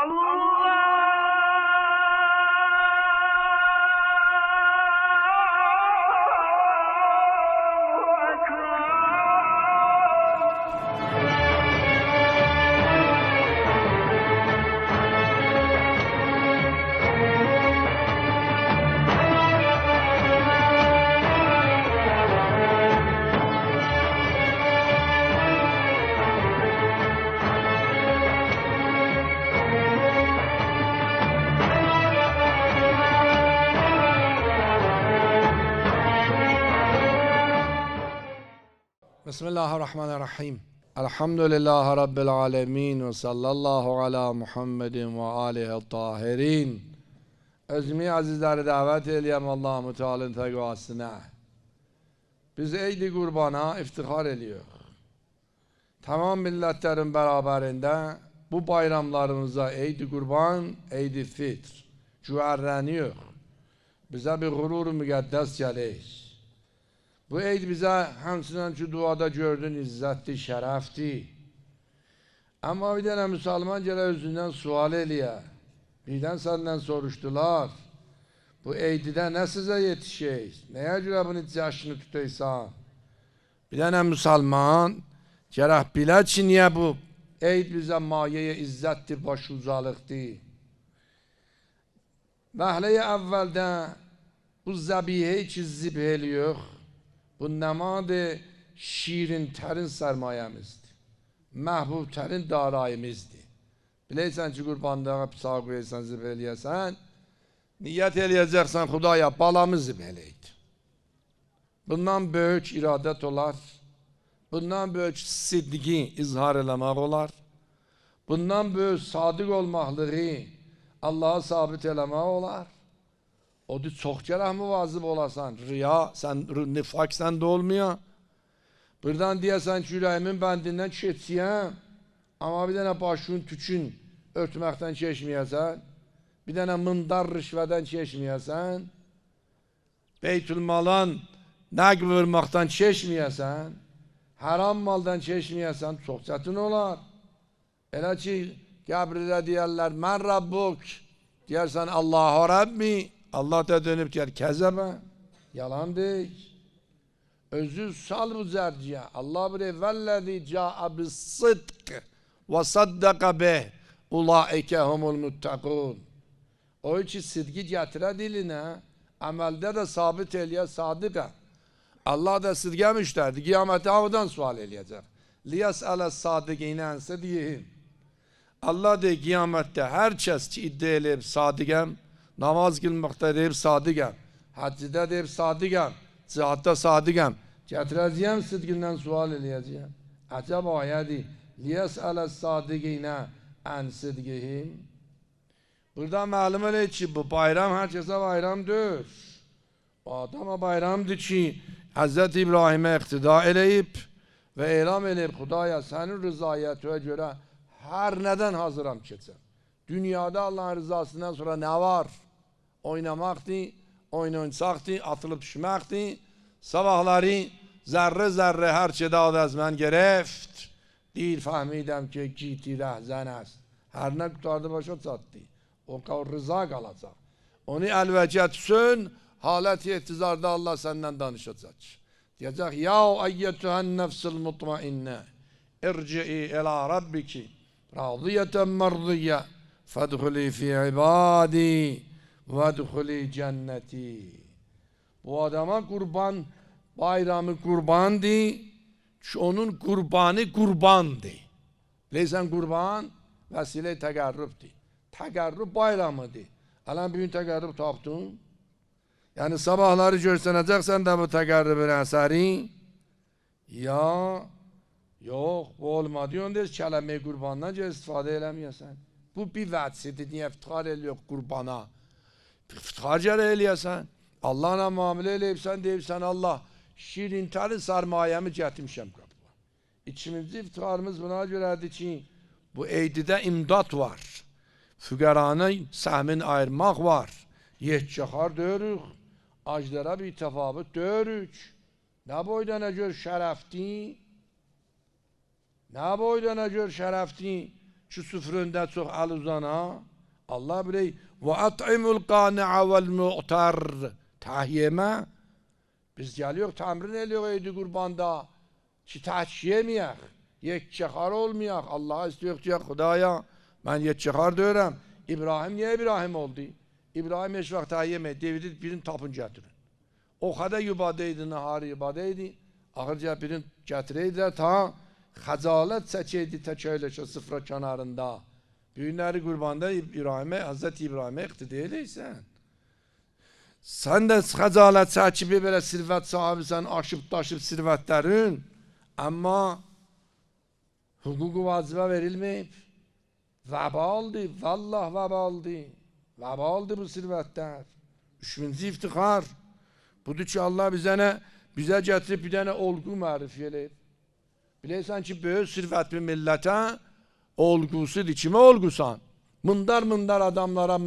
Hallo! Bismillahirrahmanirrahim. Elhamdülillahi Rabbil alemin ve sallallahu ala Muhammedin ve alihi tahirin. Özmi azizleri davet eyleyem Allah-u Teala'nın tegvasına. Biz eydi kurbana iftihar ediyor. Tamam milletlerin beraberinde bu bayramlarımıza eydi kurban, eydi fitr. Cüerleniyor. Bize bir gurur müqəddəs gəlir. Bu eyd bizə həmçinin ki duada gördün izzətli, şərəfli. Amma bir dənə müsəlman gələ özündən sual eləyə. Birdən səndən soruşdular. Bu eydidə nə sizə yetişək? Nəyə görə bunu cəşni tutaysan? Bir dənə müsəlman gərək bilə ki, niyə bu eyd bizə mayeyə izzətdir, baş ucalıqdır. Məhləyə əvvəldə bu zəbiheyi ki zib eləyiyor. Bu nemadı şirin tərin sərmayəmizdir. Məhbub tərin darayimizdir. Biləysən ki, qurbanlığa sağ qoyarsan, zib eləyəsən, niyyət eləyəcəksən, xudaya balamı zib eləyid. Bundan böyük iradət olar. Bundan böyük sidqi izhar eləmək olar. Bundan böyük sadiq olmaqlığı Allah'a sabit eləmək olar. Odur çox gərək müvazib olasan. Riya, sən, nifak səndə olmuyor. Buradan deyəsən ki, ürəyimin bəndindən keçsiyəm. Amma bir dənə başın tükün örtməkdən keçməyəsən. Bir dənə mındar rüşvədən keçməyəsən. Beytülmalan nəq vurmaqdan keçməyəsən. Haram maldan keçməyəsən çox çətin olar. Elə ki, qəbirdə deyərlər, mən Rabbuk. Deyərsən, Allahu Rabbi. Allah da dönüp der kezebe. Yalan değil. Özü sal bu zerciye. Allah bire vellezî câ'a bis sıdk ve saddaka bih. Ulaike humul muttakun. O için sidgi getire diline. Amelde de sabit eliye sadıka. Allah da sidge müşterdi. Kıyamete havadan sual eleyecek. Liyes'ale sadıkine ense diyeyim. Allah de kıyamette herkes ki iddia eleyip sadıkem, namaz kılmakta deyip sadıkem, haccıda deyip sadıkem, cihatta sadıkem. Getireceğim sidqindən sual eləyəcəyəm. Əcəb ayədir. Liyes'ale sadıkine en sidqihim. Burada məlum elə ki, bu bayram herkese bayram deyil. O adama bayramdır ki, Hz. İbrahim'e iqtida eləyib və elam eləyib, Xudaya sənin rızayətinə görə hər nədən hazıram keçəm. Dünyada Allahın rızasından sonra nə var? oynamaktı, oyun oynasaktı, atılıp düşmekti. Sabahları zerre zerre her çeda da ezmen gereft. Değil fahmidem ki giti lehzen. Her ne kutardı başa sattı. O kav rıza kalacak. Onu elvecet sün, haleti ihtizarda Allah senden danışacak. Diyecek, ya eyyetühen nefsil mutmainne, irci'i ila rabbiki, radiyeten merdiye, fedhuli fi ibadi vedhuli cenneti. Bu adama kurban, bayramı kurbandı, Şu onun kurbanı kurbandı. Leysen kurban, vesile tegarrüpti. Tegarrüp bayramıydı. Alan bir gün tegarrüp taptın. Yani sabahları görseneceksen de bu tegarrübün eseri. Ya yok bu olmadı. Onda kelime kurbandan istifade edemiyorsan. Bu bir vətsidir. Niye iftihar ediyor kurbana? Gələ eləyəsən. Allahla muamele eləyibsən, deyibsən Allah şirin təri sarmayəmi gətirmişəm qapıma. İçimizdə iftiharımız buna görədir ki, bu eydidə imdad var. Füqəranı səhmin ayırmaq var. Yetçəxar döyürük. Aclara bir təfavüt döyürük. Nə boyda nə gör şərəfdi? Nə boyda nə gör şərəfdi? şu süfründe çok al uzana. Allah biley ve at'imul qani'a vel mu'tar. Tahyeme. Biz geliyor temrin ediyor eydi kurbanda. Çi taşyemeyek. Yek çekar olmayak. Allah'a istiyor ki Hudaya ben yek çekar diyorum. İbrahim niye İbrahim oldu? İbrahim hiç vakit yemedi. David'i birin tapınca getirin. O kadar ibadeydi, nahari ibadeydi. Ahırca birin getireydiler ta hazalet seçeydi teçöyleşe sıfra kenarında. Düğünleri kurbanda İbrahim'e, Hazreti İbrahim'e iktidar eyleysen. Sen de hazalet seçibi böyle sirvet sahibisen, aşıp taşıp sirvetlerin. Ama hukuku vazife verilmeyip veba oldu. Vallah veba oldu. Veba oldu bu sirvetler. Üçüncü iftihar. Budur ki Allah bize ne? Bize getirip bir tane olgu marif eləyib. Bilirsən ki, böyük sirvət bir millətə olgusudur. Kimə olgusan? Mındar mındar adamlara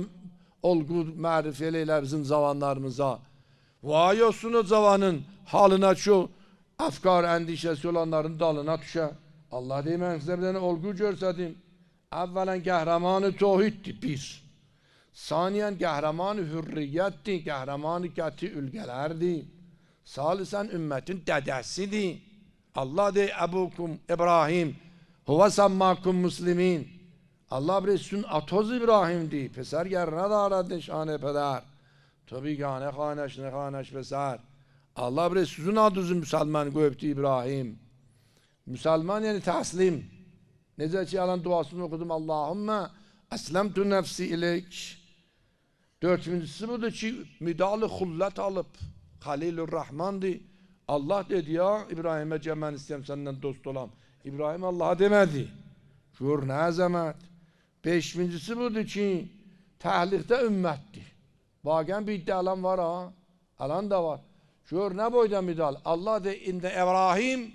olgu marif eləyirlər bizim zavanlarımıza. Vay olsun zavanın halına şu afkar endişesi olanların dalına düşə. Allah deyim mən sizə bir olgu görsədim. Əvvələn qəhrəmanı tohiddir, bir. Saniyen qəhrəmanı hürriyyətdir, qəhrəmanı qəti ülgələrdir. Salisen ümmetin dedesidir. Allah de ebukum İbrahim. Huve sammakum muslimin. Allah sün atoz İbrahim'di. Peser yerine de aradı şane peder. Tabi gane haneş ne haneş peser. Allah sizin adınızı Müslüman göptü İbrahim. Müslüman yani teslim. Necati alan duasını okudum. Allahümme eslemtu nefsi ileyk. Dördüncüsü budur ki müdahale hullet alıp Halilur Rahman'dı. Allah dedi ya İbrahim'e cemen isteyem senden dost olam. İbrahim Allah'a demedi. Gör ne azamet. Beşincisi budur ki tehlikte ümmetti. Bagen bir iddialan var ha. Alan da var. Gör ne boyda müdahale. Allah de inde İbrahim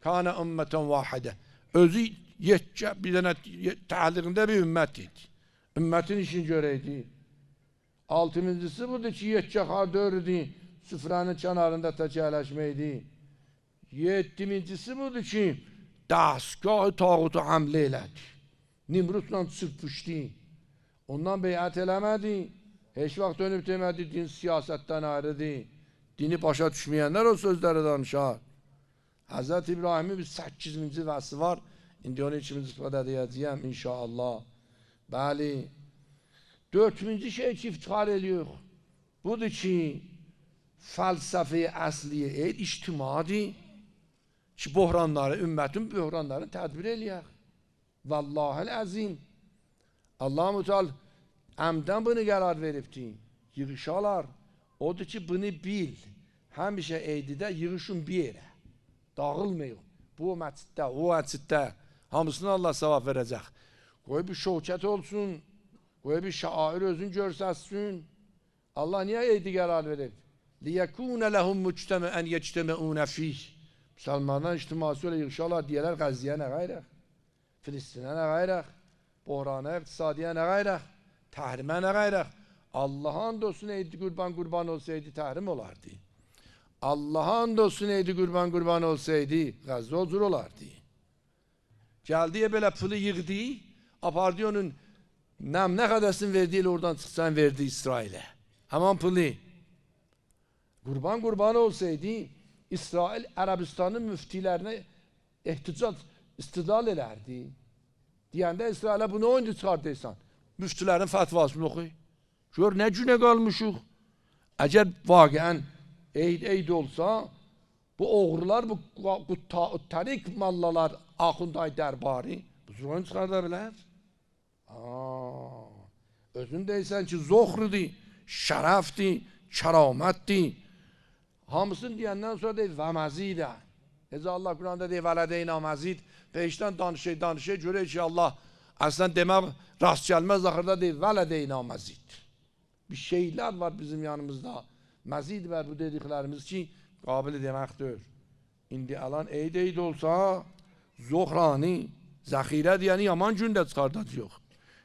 kana ümmeten vahide. Özü yetçe bir tane tehlikinde bir ümmetiydi. Ümmetin işini göreydi. Altıncısı budur ki yetçe dördü. Süfranın çanarında teçeleşmeydi. Yetimincisi budur ki dastgahı tağutu hamle eyledi. Nimrutla sırpıştı. Ondan beyat elemedi. Hiç vakit dönüp demedi din siyasetten ayrıdı. Dini başa düşmeyenler o sözleri danışar. Hz. İbrahim'in bir 8. vasfı var. İndi onu içimiz ifade edeceğim inşallah. Bali. Dördüncü şey çiftihar ediyor. Budur ki felsefe asliye eğer içtimadi ki buhranları, ümmetin buhranlarını tedbir eləyək. Vallahi azim. Allah-u Teala əmdən bunu qərar veribdi. Yığışalar. Odur ki bunu bil. Həmişə eydidə yığışın bir yerə. Dağılmayın. Bu məsciddə, o məsciddə hamısını Allah savab verəcək. Qoy bir şövkət olsun. Qoy bir şair özün görsəsin. Allah niyə eydi qərar verib? لِيَكُونَ لَهُمْ مُجْتَمَعًا يَجْتَمَعُونَ ف۪يهِ Müslümanlar içtiması öyle yığışarlar diyeler Gazze'ye ne gayrı? Filistin'e ne gayrı? Buhrana, iktisadiye ne gayrı? Tahrime ne gayrı? Allah'ın dostu neydi kurban kurban olsaydı tahrim olardı. Allah'ın dostu neydi kurban kurban olsaydı Gazze huzur olardı. Geldiye böyle pılı yığdı, apardı onun nem ne kadarsın verdiğiyle oradan çıksan verdi İsrail'e. Hemen pılı. Kurban kurban olsaydı İsrail Arabistan'ın müftilerine ihticat istidal ederdi. Diyende İsrail'e bunu oyuncu çıkardıysan. Müftilerin fetvasını okuy. Gör ne cüne kalmışıq. Eğer vagen eyd eyd olsa bu oğrular bu, bu ta, tarik mallalar Axunday derbarı bu zorun çıkarda Aa, özün deysən ki zoxrudur, şərəfdir, kəramətdir. Hamısını deyəndən sonra deyir və məzidə. Necə Allah Quranda deyir vələdeyna məzid. Peşdən danışır, danışır, görür ki Allah əslən demək rast gəlməz axırda deyir vələdeyna məzid. Bir şeyler var bizim yanımızda. Məzid var bu dediklerimiz ki qabili deməkdir. İndi alan eyd eyd olsa zohrani, zəxirə deyəni yaman gündə çıxardacaq.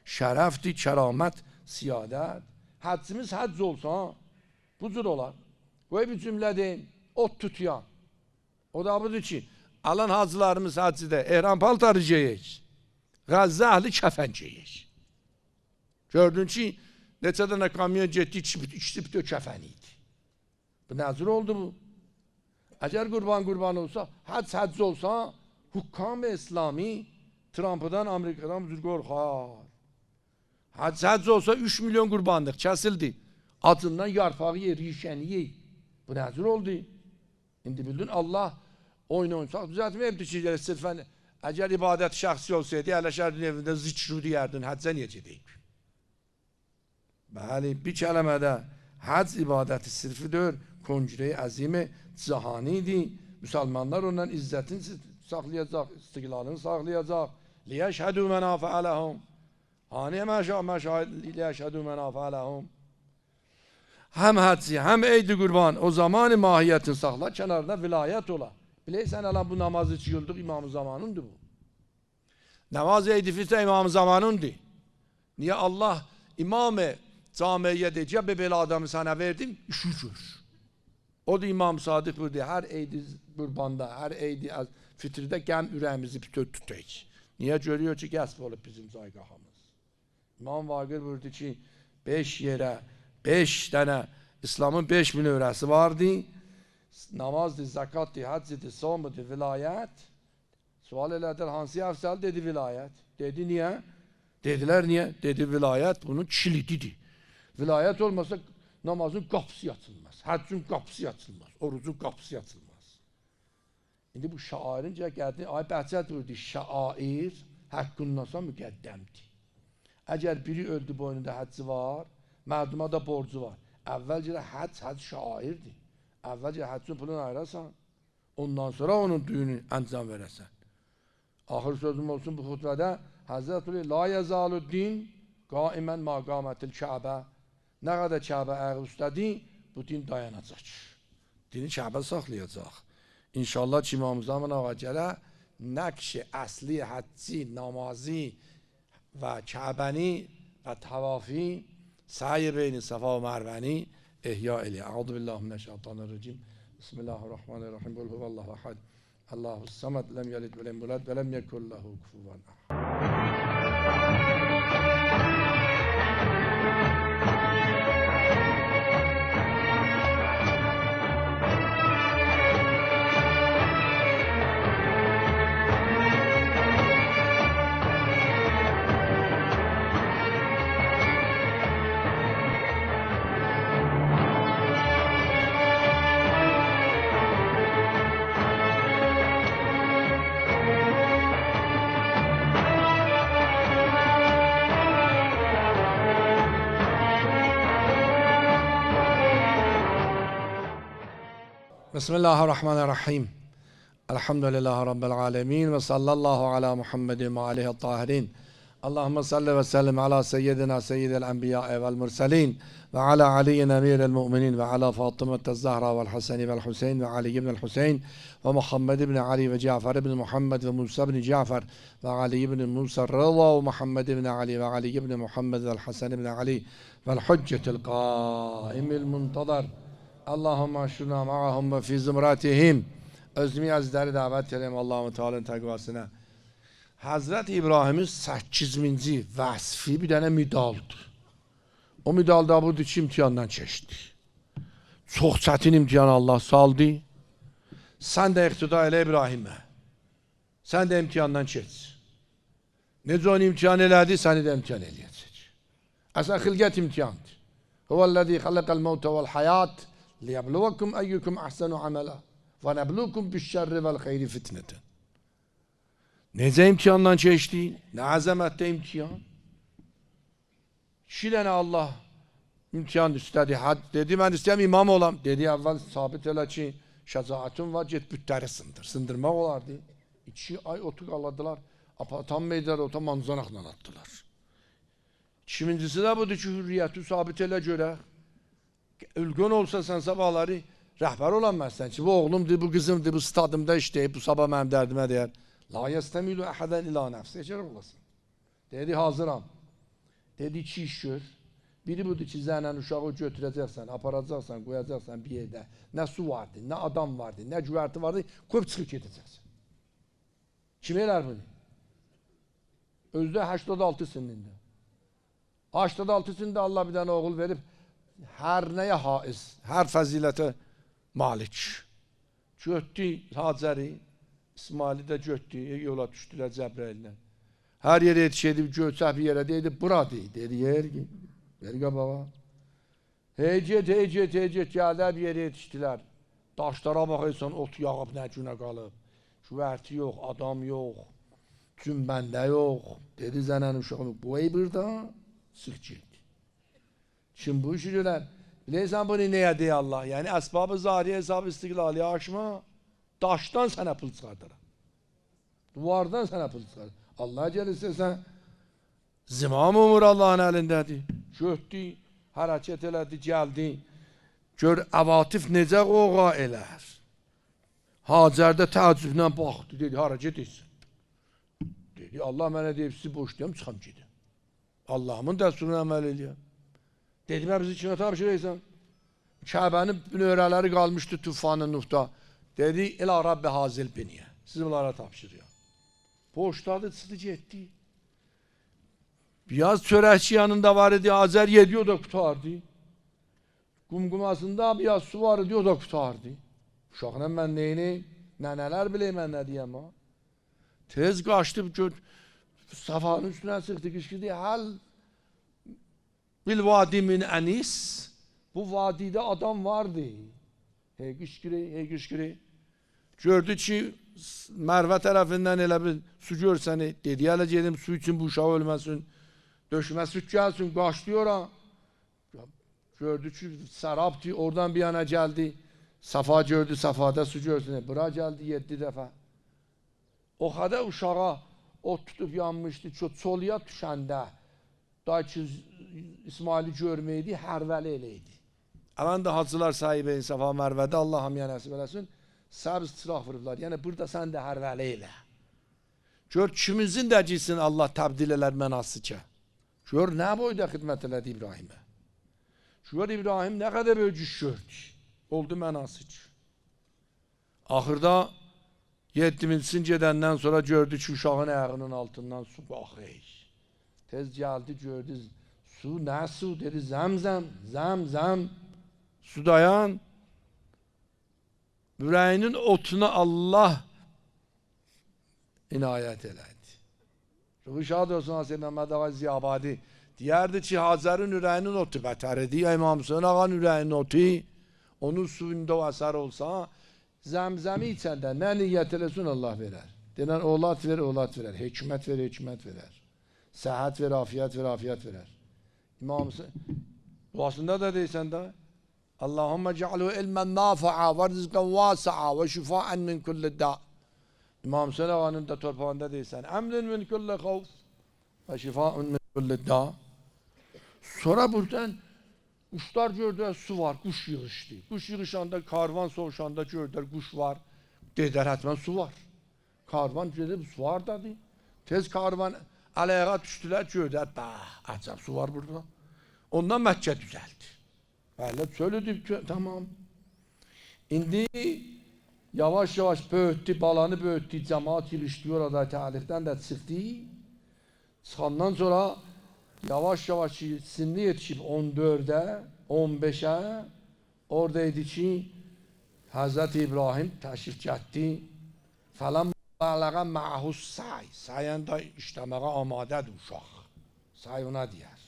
Şərəfdir, kəramət, siyadət. Həccimiz həcc olsa bu cür olar. Böyle bir cümle deyin. Ot tutuyan. O da budur ki alan hacılarımız hacıda ehram paltarı giyik. Gazze ahli kəfən geyir. Gördün ki, neçə dənə kamyon içib də kəfən idi. Bu nəzir oldu bu. Əgər qurban qurban olsa, həcc həcc olsa, hukam İslami Trump'dan, Amerika'dan bir qorxar. Həcc həcc olsa 3 milyon. Acından yarpağı yer, yiyişəni yey. Bu nazil oldu. Şimdi bildin Allah oyna oynasak düzeltme hep düşünceler sırfen eğer ibadet şahsi olsaydı yerleşerdin evinde zıçru diyerdin hadzen yecedeyim. Bəli, bir kələmədə həc ibadəti sirfidir, konjure-i əzimi cəhanidir. Müsəlmanlar ondan izzətini saxlayacaq, istiqlalını saxlayacaq. Liyəşhədü mənafə ələhum. Hani məşahid liyəşhədü mənafə ələhum. Hem hadsi hem eydi kurban o zamanı mahiyetin sakla kenarda vilayet ola. Bileysen ala bu namazı çıkıldık imam zamanındı bu. Namaz eydi fitre imam zamanındı. Niye Allah imamı camiye diyecek be böyle adamı sana verdim üşüşür. O da İmam Sadık buyurdu. Her eydi kurbanda, her eydi fitrde gem ürəyimizi tut tutayız. Niye görüyor ki gasp olup bizim zaygahımız. İmam Vakır buyurdu ki beş yere, beş tane İslam'ın beş öğresi vardı. Namazdı, zakattı, haccıydı, savmıydı, vilayet. Sual elədir, hansı əfsəl dedi vilayet. Dedi niye? Dediler niye? Dedi vilayet bunun kilididir. Vilayet olmasa namazın qapısı açılmaz. Həccün qapısı açılmaz. Orucun qapısı açılmaz. İndi bu şairin gəldi, ay bəhcət buyurdu, şair haqqındansa müqəddəmdir. Əgər biri öldü boynunda həcci var, da borcu var. Əvvəlcə də həcc, həcc şairdir. Əvvəlcə həccin pulunu ayırasan, ondan sonra onun düyünü əncam verəsən. Axır sözüm olsun bu xutbədə Həzrət Ali la yezalu din qaimən maqamətil Kəbə nə qədər Kəbə ayaq üstədir, bu din dayanacaq. Dini Kəbə saxlayacaq. İnşallah ki İmam Zaman ağa gələ nəqşi əsli həcci, namazı və Kəbəni və tavafi sayi beyni Safa və Mərvəni ihya eləyə. Əuzu billahi mineşşeytanirracim. Bismillahirrahmanirrahim. Qul huvallahu ahad. Allahu samad lem yelid ve lem yulad ve lem yekun lehu kufuven ahad. بسم الله الرحمن الرحيم. الحمد لله رب العالمين وصلى الله على محمد وعليه الطاهرين. اللهم صل وسلم على سيدنا سيد الأنبياء والمرسلين وعلى علي أمير المؤمنين وعلى فاطمة الزهراء والحسن والحسين وعلي بن الحسين ومحمد بن علي وجعفر بن محمد وموسى بن جعفر وعلي بن موسى الرضا ومحمد بن علي وعلي بن محمد والحسن بن علي والحجة القائم المنتظر. Allahümme şuna ma'ahum ve fi zımratihim. Özlemi Hazretleri davet edelim Allahu Teala'nın takvasına. Hazreti İbrahim'in 8. vasfi bir tane müdaldı. O müdalda budur ki imtihandan çeşdi. Çok çetin imtihan Allah saldı. Sen de iktida ile İbrahim'e. Sen de imtihandan çeç. Necə onu imtihan elədi, səni də imtihan eləyəcək. Əsən xilqət imtihandır. Huvəl-ləzi xələqəl-məvtə vəl-həyat əyyukum əhsənu amələ və nəblukum bişşərri vəl-xeyri fitnətən. Necə imtihandan keçdi? Nə əzəmətdə imtihan? Dənə Allah imtihan istədi. Had, dedi, mən istəyəm imam olam. Dedi, əvvəl sabit elə ki, şəcaətin var, get bütləri sındır. Sındırmaq olardı. İki ay otu qaladılar. Apatan meydara ota manzanaqla attılar. İkincisi də budur ki, hürriyyəti sabit elə görək. Ülgün olsa sən sabahları rəhbər olan məsən ki, bu oğlumdur, bu qızımdır, bu stadımda işləyib, bu sabah mənim dərdimə deyər. La yestemilu əhadən ila nəfsi. Ecər olasın. Dedi, hazıram. Dedi, iki iş gör. Biri budur ki, zənlə uşağı götürəcəksən, aparacaqsan, qoyacaqsan bir yerdə. Nə su vardı, nə adam vardı, nə güvərti vardı, qoyub çıxıb gedəcəksən. Kim elər bunu? Özde 86 sininde. 86 sininde Allah bir tane oğul verip her neye haiz, her fazilete malik. Götdü Hacəri, İsmail'i de götdü, yola düşdülər Cəbrəyillə. Her yere yetişedi, göçək bir yere dedi, bura deyil. Dedi, yer ki, yer qabağa. Hecet, hecet, hecet geldi bir yere yetiştiler. Daşlara bakıyorsan ot yağıp ne güne kalıp. Güverti yok, adam yok. Cümbende yok. Dedi zenen uşağını, bu ey sık git. Şimdi görən, bilirsən bunu neye diye Allah? Yani esbabı zahiri hesabı istiklali aşma, daştan sana pul çıkardır. Duvardan sana pul çıkardır. Allah Celle istesen, zimam umur Allah'ın elindedir. Götdü, hərəkət elədi, gəldi. Gör əvatif necə qoğa elər. Hacər də təəccüblə baxdı, dedi, hara gedirsən? Dedi, Allah mənə deyib, sizi boşlayam, çıxam gedim. Allahımın dəsturuna əməl eləyəm. Dedim, hə, bizi kimə tapşırırsan? Kəbənin nöhrələri qalmışdı tufanı Nuhda. Dedi, ilə Rabbi hazil biniyə. Sizi bunlara tapşırıyorum. Boşladı, çıxdı, getdi. Biraz çörekçi yanında var idi. Azer yedi o da kurtardı. Kumkumasında biraz su var o da kurtardı. Uşaqla ben neyini, neneler bileyim ben ne diyeyim ha. Tez kaçtı safanın üstüne sıktı kışkırdı. Hal bil vadi min enis. Bu vadide adam vardı. Hey kışkırı, hey kışkırı. Gördü ki Merve tarafından elə bir su görsəni, dedi hələ gedim su için bu uşaq ölməsin. Döşüme süt gelsin, kaçlıyor ha. Gördü ki saraptı, oradan bir yana geldi. Safa gördü, Safa'da su görsün. Bura geldi yedi defa. O kadar uşağa o tutup yanmıştı. Çok soluya düşende. Daha ki İsmail'i görmeydi, herveli eleydi. Aman da hacılar sahibi Safa Merve'de Allah hamya nasip eləsin. Səbz çıraq vurublar. Yani burada sen de herveli eyle. Gör kimizin də cilsin Allah təbdil elər mənasıca. Gör ne boyda hizmet elədi İbrahim'e. Gör İbrahim ne kadar öcüş gördü. Oldu mənasıc. Ahırda yettimilsin gedəndən sonra gördü ki uşağın ayağının altından su baxır. Tez geldi gördü su ne su dedi zemzem zemzem su dayan. Yüreğinin otuna Allah inayet elədi. Ruhu şad olsun Hazreti Mehmet Ağa Ziyabadi. Diyerdi ki Hazar'ın yüreğinin otu beter ediyor. İmam Hüseyin Ağa'nın yüreğinin otu. Onun suyunda o eser olsa zemzemi içende ne niyet eləsin Allah verer. Denen oğlat ver, oğlat verer. Hikmet ver, hikmet verer. Sıhhat ver, afiyet ver, afiyet verer. İmam duasında da deysen de. Allahümme cealhu ilmen nafa'a ve rizqan vasi'a ve şifa'en min kulli da' İmam Hüseyin Ağa'nın da torpağında değilsen emrin min kulli havf ve şifaun min kulli da sonra buradan kuşlar gördüler su var kuş yığıştı. Kuş yığışanda karvan soğuşanda gördüler kuş var. Dediler hatmen su var. Karvan dedi su var dedi. Tez karvan ayağa düştüler gördüler bah acaba su var burada ondan Mekke düzeldi böyle söyledik ki, tamam indi Yavaş yavaş böğüttü, balanı böğüttü, cemaat ilişti orada tarihten de çıktı. Çıkandan sonra yavaş yavaş sinni yetişip 14'e, 15'e oradaydı ki Hazreti İbrahim teşrif etti. Falan balağa ma'hus say. Sayende işlemeye amadedir uşaq. Say ona diyer.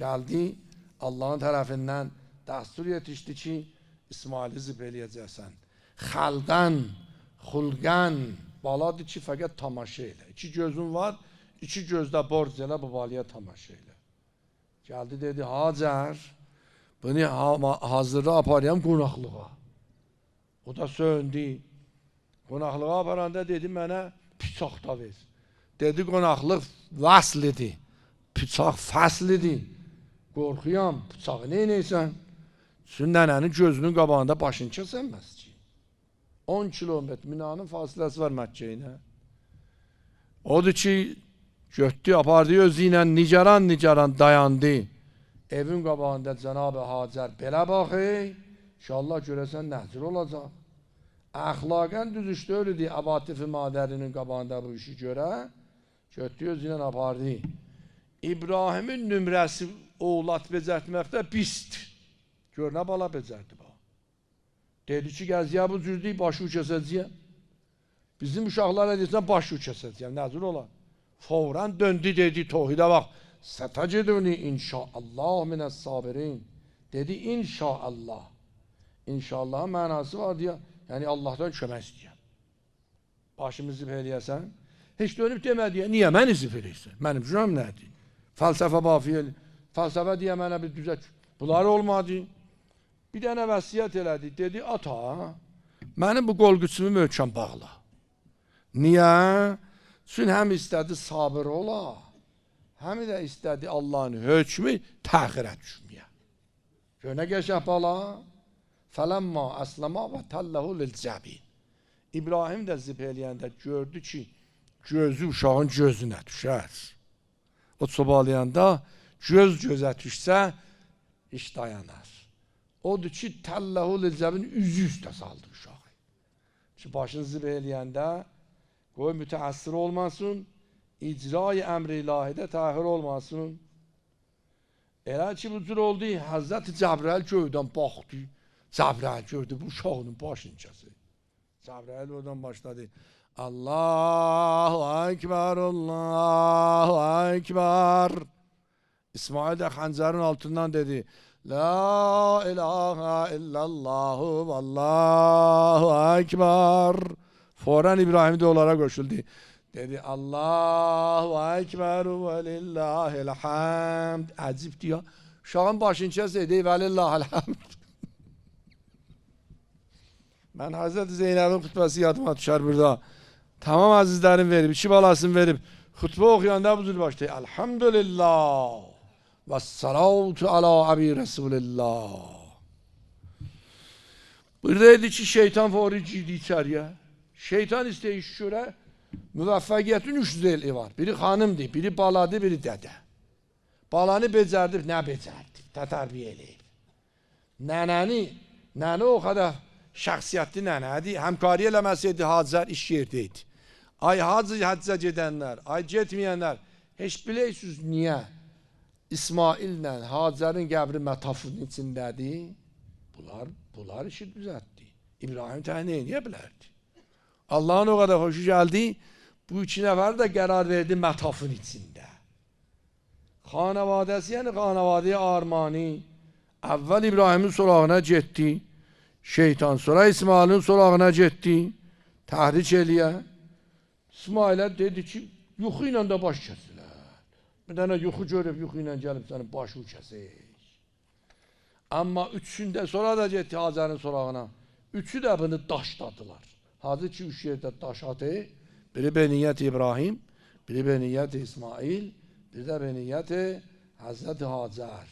Geldi Allah'ın tarafından dastur yetişti ki İsmail'i zibeleyeceksen. Xalqan, xulqan, baladır ki, fəqət tamaşa elə. İki gözün var, iki gözdə borc elə bu balaya tamaşa elə. Gəldi dedi, Hacər, bunu ha hazırda aparayım qonaqlığa. O da söndü. Qonaqlığa aparanda dedi mənə bıçaq da ver. Dedi qonaqlıq vaslidir. Bıçaq faslidir. Qorxuyam, bıçağı neynəysən? Sünnənənin gözünün qabağında başını kəsənməz ki. 10 kilometre Mina'nın fasilesi var Mekke ile. Odur ki götdü apardı özüyle nicaran nicaran dayandı. Evin qabağında Cenab-ı Hacer belə baxı, inşallah görəsən nəzir olacaq. Əxlaqən düz diye abatifi madərinin qabağında bu işi görə. Götdü özüylə apardı. İbrahimin nömrəsi oğlat becərtməkdə pisdir. Gör nə bala becərdi bu. Dedi ki, gəziyə bu cürdük, başı kəsəcəyəm. Bizim uşaqlara desən, başı kəsəcəyəm. Nəzir olar? Favran döndü dedi, tohidə bax. Sətəciduni inşaallah minəs sabirin. Dedi, inşaallah. İnşallahın mənası var deyə, yəni Allahdan kömək istəyəm. Başımı zib eləyəsən, heç dönüb demə deyə, niyə məni zib eləyirsən? Mənim günahım nədir? Fəlsəfə bafiyel, fəlsəfə deyə mənə bir düzək. Bunlar olmadı. Bir dənə vəsiyyət elədi. Dedi, ata, mənim bu qol qüçümü möhkəm bağla. Niyə? Çünki həm istədi sabır ola, həm də istədi Allahın hökmü təxirə düşməyə. Gör nə qəşəh bala? Fələmma əsləma və təlləhu lilcəbin. İbrahim də zib eləyəndə gördü ki, gözü uşağın gözünə düşər. O çobalayanda göz gözə düşsə, iş dayanar. Odur ki, təlləhu lilcəbin üzü üstə saldı uşağı. Ki, başını zib eləyəndə qoy mütəəssir olmasın, icra-i əmri ilahidə təxir olmasın. Elə ki, bu cür oldu, Həzrəti Cəbrəl göydən baxdı. Cəbrəl gördü bu uşağının başıncası. Cəbrəil oradan başladı. Allahu Ekber, Allahu Ekber. İsmail de hancarın altından dedi. La ilahe illallahu vallahu ekber. Foran İbrahim de onlara koşuldu. Dedi Allahu ekber ve lillahil hamd. Acip diyor. Uşağın başınca dedi ve lillahil hamd. Ben Hazreti Zeynep'in hutbesi yadıma düşer burada. Tamam azizlerim verip, içi balasını verip, hutbe okuyanda bu zül başta. Elhamdülillah. Ve salatu ala abi Resulillah. Burada dedi ki şeytan foriciydi içeriye. Şeytan isteyiş göre müvəffəqiyyətin üç zeli var. Biri xanımdır, biri baladır, biri dədə. Balanı becərdi, nə becərdi? Tətərbiyə eləyib. Nənəni, nənə o qədər şəxsiyyətli nənədir. Həmkarı eləməsəydi Hacər iş yerdəydi. Ay hacı həccə gedənlər, ay getməyənlər, heç bilirsiniz niyə İsmaillə Hacərin qəbri mətafın içindədir? Bunlar, bunlar işi düzəltdi. İbrahim təhin eləyə bilərdi. Allah'ın o kadar hoşu geldi. Bu iki nefer de karar verdi metafın içinde. Xanavadəsi yəni xanavadəyə armani əvvəl İbrahimin sorağına getdi. Şeytan sonra İsmailin sorağına getdi. Təhric eləyə. İsmailə dedi ki, yuxu ilə də baş kəsilər. Bir dənə yuxu görüb yuxu ilə gəlib sənin başını kəsir. Amma üçündə sonra da getdi Hacərin sorağına. Üçü də bunu daşladılar. Hazır ki üç yerde taş atı. Biri beniyet İbrahim, biri beniyet İsmail, bir de beniyet Hazreti Hacer.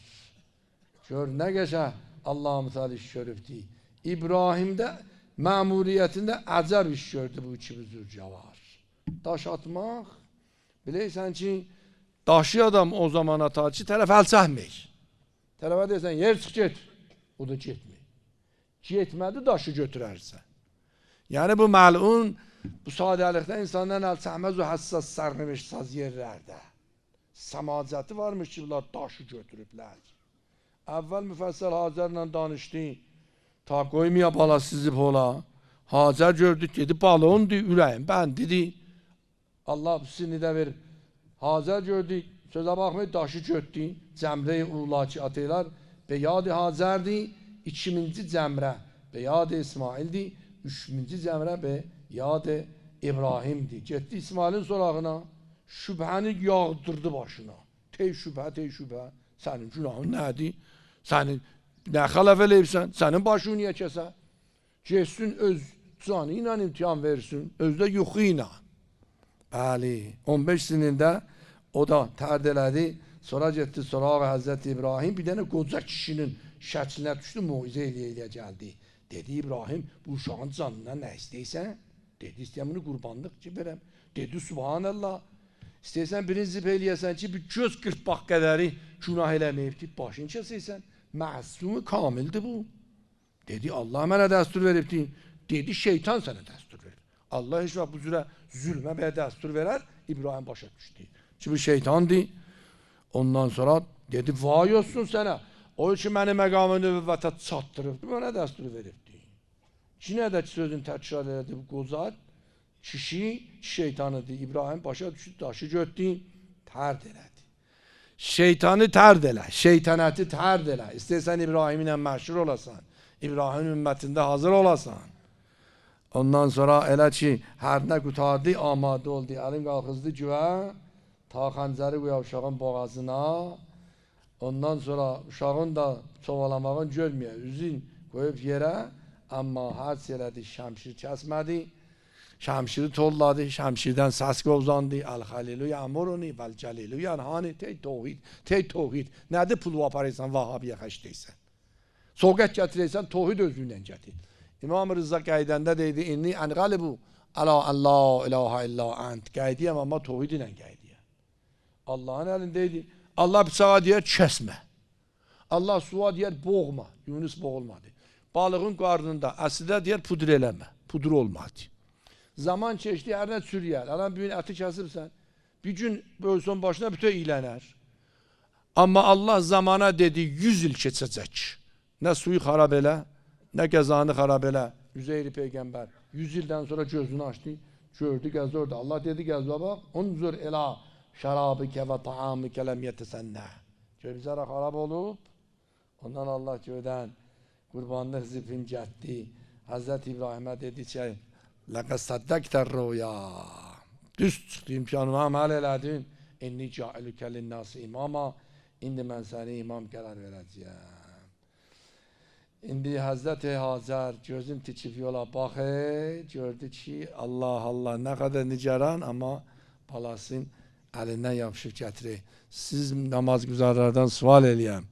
Gör ne geçe Allah misali iş görüptü. İbrahim'de memuriyetinde acab iş gördü bu iki büzürce var. Taş atmak, bileysen ki daşı adam o zaman atar ki tərəf əl çəkmək. Tərəfə deyəsən yer çıx get. O da getmir. Getmədi daşı götürərsən. Yani bu malun bu sadelikte insanların el çəkməz o həssas sərnəmiş saz yerlərdə. Samacəti varmış ki, bunlar daşı götürüblər. Əvvəl müfəssəl Hacərlə danışdı. Ta qoymaya bala sizib ola. Hacər gördük dedi, balondu ürəyim, ben dedi. Allah sizini də verir. Hacər gördük, sözə baxmayın, daşı götdü. Cəmrə-i ulaki atıylar. Be yad Hacərdi, ikinci cəmrə. Be yad İsmaildi. Üçüncü cəmrə be yad İbrahimdi. Getdi İsmailin sorağına. Şübhəni yağdırdı başına. Tey şübhə, tey şübhə. Sənin günahın nədir? Sənin nə xələf eləyibsən? Sənin başını kəsə? Getsin öz canı ilə imtihan versin. Özdə yuxu ilə. Bəli. 15 sinində o da tərd elədi. Sonra getdi sorağı Həzrəti İbrahim. Bir dənə qoca kişinin şəklinə düşdü. Muizə eləyə gəldi. Dedi İbrahim bu uşağın canına nə istəyirsən? Dedi istəyəm bunu qurbanlıq ki verəm. Dedi subhanallah. İstəyirsən birini zib eləyəsən ki bir göz qırpmaq qədəri günah eləməyibdi. Başını kəsəysən. Məsumi kamildir bu. Dedi Allah mənə dəstur veribdi. Dedi şeytan sənə dəstur verir. Allah heç bu cürə zülmə belə dəstur verər. İbrahim başa düştü. Çünkü şeytandı. Ondan sonra dedi vay olsun sana. O için beni megamı nübüvvete çattırıbdı. Bana dəsturu veribdi. Yine de sözün tekrar edildi bu qozat. Kişi şeytanıdır. İbrahim başa düştü, taşı götdü, elədi. Şeytanı terd elə, şeytanəti terd elə. İstəyirsən İbrahim ilə məşhur olasan, İbrahim ümmətində hazır olasan. Ondan sonra elə ki, hər nə qutardı, amadə oldu. Əlim qalxızdı güvə, ta xəncəri qoya uşağın boğazına. Ondan sonra uşağın da çovalamağın görməyə, üzün qoyub yerə. Amma hər elədi, şəmşir kəsmədi. Şəmşiri tolladı, şəmşirdən səs qovzandı. Əl-Xəlilu yəmuruni, vəl-Cəlilu yənhani, tey tohid, tey tohid. Nədir pulu aparırsan, Vahabiyə xəşdəysən? Soğuk gətirəysən, tohid özündən gətir. İmam Rıza qaydəndə deydi, inni ənqalibu ala an la ilahe illa ent. Qaydiyəm, amma tohid ilə qaydiyəm. Allahın əlindəydi. Allah bıçağa deyər, kəsmə. Allah suya deyər, boğma. Yunus boğulmadı. Balığın qarnında əslidə deyər, pudur eləmə. Pudur olmadı. Zaman hər nə sürüyər. Alan bir gün əti kəsirsən, bir gün bölsün başına bütün iylənər. Amma Allah zamana dedi 100 il keçəcək. Nə suyu nə qəzanı xarab elə. Üzeyri Peygamber 100 ildən sonra gözünü açdı, gördü, gəzdi orada. Allah dedi, gəzdi bax, unzur ela şərabikə və taamikə ləm yetəsənnə. Gözləri xarab olub, ondan Allah göydən qurbanlıq zipin getdi. Hazreti İbrahim'e dedi ki, لَقَدْ صَدَّقْتَ الرُّيَا Düz çıxdı, imkanımı əməl elədin. İnni ca'ilükə linnâsi imama. İndi mən səni imam qərar verəcəyəm. İndi Hazreti Hazar gözün tikib yola baxır, gördü ki Allah Allah nə qədər nigaran amma balasın əlindən yapışıb gətirir. Siz namaz güzarlardan sual eləyəm.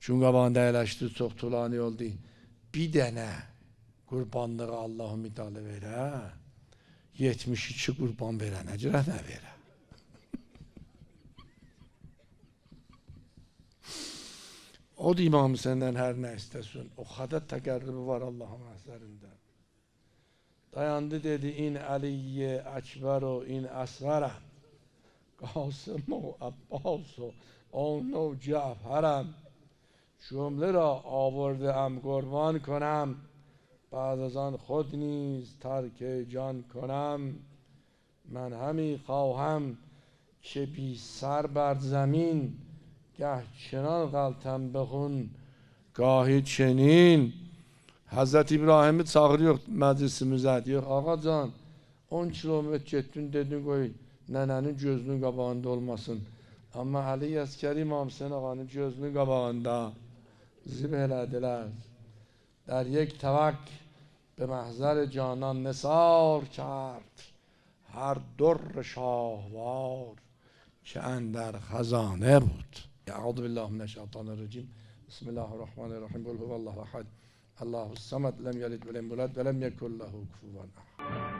Çünki qabağında əyləşdi, çox tulani oldu. Bir dənə qurbanlığı Allah'ın müdahale verə, 72 qurban verə, nə cürə nə verə. O da İmam senden her ne istesin. O kadar tekerrübü var Allah'ın hazırında. Dayandı dedi in aliyye ekberu in asgara. Kasımu Abbasu onu Caferem. Cümle را آورده ام قربان کنم بعد از آن خود نیز ترک جان کنم. من همی خواهم که بی سر بر زمین گه چنان غلطم بخون گاهی چنین. حضرت ابراهیم ساغری یک مدرسه مزد یک آقا جان اون کلومت چتون دیدن گوی ننه جزنون قبانده olmasın اما علی از کریم آمسن آقا جزنون قبانده زیب هلدلر در یک توک به محضر جانان نثار کرد. هر در شاهوار که اندر خزانه بود. اعوذ بالله من الشیطان الرجیم. بسم الله الرحمن الرحیم. قل هو الله احد. الله الصمد لم یلد ولم یولد ولم یکن له کفوا احد.